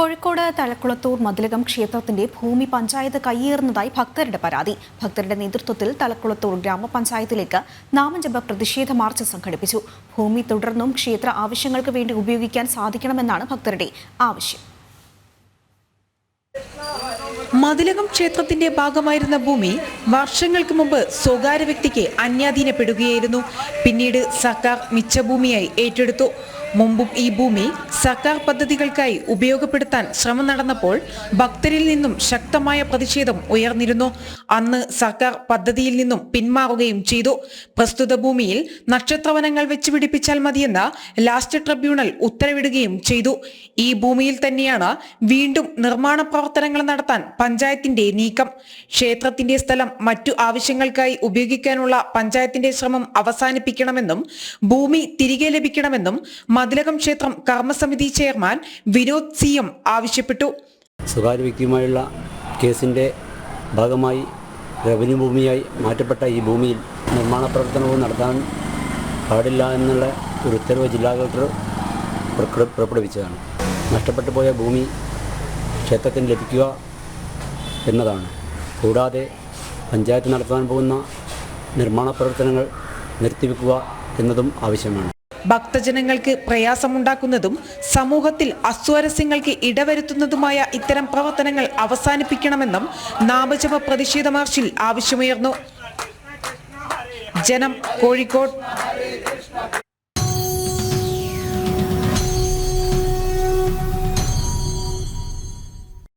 കോഴിക്കോട് തലക്കുളത്തൂർ മതിലകം ക്ഷേത്രത്തിന്റെ ഭൂമി പഞ്ചായത്ത് കയ്യേറുന്നതായി ഭക്തരുടെ പരാതി. ഭക്തരുടെ നേതൃത്വത്തിൽ തലക്കുളത്തൂർ ഗ്രാമപഞ്ചായത്തിലേക്ക് നാമജപ പ്രതിഷേധ മാർച്ച് സംഘടിപ്പിച്ചു. ഭൂമി തുടർന്നും ക്ഷേത്ര ആവശ്യങ്ങൾക്ക് വേണ്ടി ഉപയോഗിക്കാൻ സാധിക്കണമെന്നാണ് ഭക്തരുടെ ആവശ്യം. മതിലകം ക്ഷേത്രത്തിന്റെ ഭാഗമായിരുന്ന ഭൂമി വർഷങ്ങൾക്ക് മുമ്പ് സ്വകാര്യ വ്യക്തിക്ക് അന്യാധീനപ്പെടുകയായിരുന്നു. പിന്നീട് സർക്കാർ മിച്ചഭൂമിയായി ഏറ്റെടുത്തു. മുമ്പും ഈ ഭൂമി സർക്കാർ പദ്ധതികൾക്കായി ഉപയോഗപ്പെടുത്താൻ ശ്രമം നടന്നപ്പോൾ ഭക്തരിൽ നിന്നും ശക്തമായ പ്രതിഷേധം ഉയർന്നിരുന്നു. അന്ന് സർക്കാർ പദ്ധതിയിൽ നിന്നും പിന്മാറുകയും ചെയ്തു. പ്രസ്തുത ഭൂമിയിൽ നക്ഷത്രവനങ്ങൾ വെച്ച് പിടിപ്പിച്ചാൽ മതിയെന്ന് ലാസ്റ്റ് ട്രിബ്യൂണൽ ഉത്തരവിടുകയും ചെയ്തു. ഈ ഭൂമിയിൽ തന്നെയാണ് വീണ്ടും നിർമ്മാണ പ്രവർത്തനങ്ങൾ നടത്താൻ പഞ്ചായത്തിന്റെ നീക്കം. ക്ഷേത്രത്തിന്റെ സ്ഥലം മറ്റു ആവശ്യങ്ങൾക്കായി ഉപയോഗിക്കാനുള്ള പഞ്ചായത്തിന്റെ ശ്രമം അവസാനിപ്പിക്കണമെന്നും ഭൂമി തിരികെ ലഭിക്കണമെന്നും മതിലകം ക്ഷേത്രം കർമ്മസമിതി ചെയർമാൻ വിനോദ് സി എം ആവശ്യപ്പെട്ടു. സ്വകാര്യ വ്യക്തിയുമായുള്ള കേസിന്റെ ഭാഗമായി റവന്യൂ ഭൂമിയായി മാറ്റപ്പെട്ട ഈ ഭൂമിയിൽ നിർമ്മാണ പ്രവർത്തനവും നടത്താൻ പാടില്ല എന്നുള്ള ഒരു ഉത്തരവ് ജില്ലാ കളക്ടർ പുറപ്പെടു- പുറപ്പെടുവിച്ചതാണ്. നഷ്ടപ്പെട്ടു പോയ ഭൂമി ക്ഷേത്രത്തിന് ലഭിക്കുക എന്നതാണ്. കൂടാതെ പഞ്ചായത്ത് നടത്താൻ പോകുന്ന നിർമ്മാണ പ്രവർത്തനങ്ങൾ നിർത്തിവെക്കുക എന്നതും ആവശ്യമാണ്. ഭക്തജനങ്ങൾക്ക് പ്രയാസമുണ്ടാക്കുന്നതും സമൂഹത്തിൽ അസ്വാരസ്യങ്ങൾക്ക് ഇടവരുത്തുന്നതുമായ ഇത്തരം പ്രവർത്തനങ്ങൾ അവസാനിപ്പിക്കണമെന്നും നാമജപ പ്രതിഷേധ മാർച്ചിൽ ആവശ്യമുയർന്നു. ജനം കോഴിക്കോട്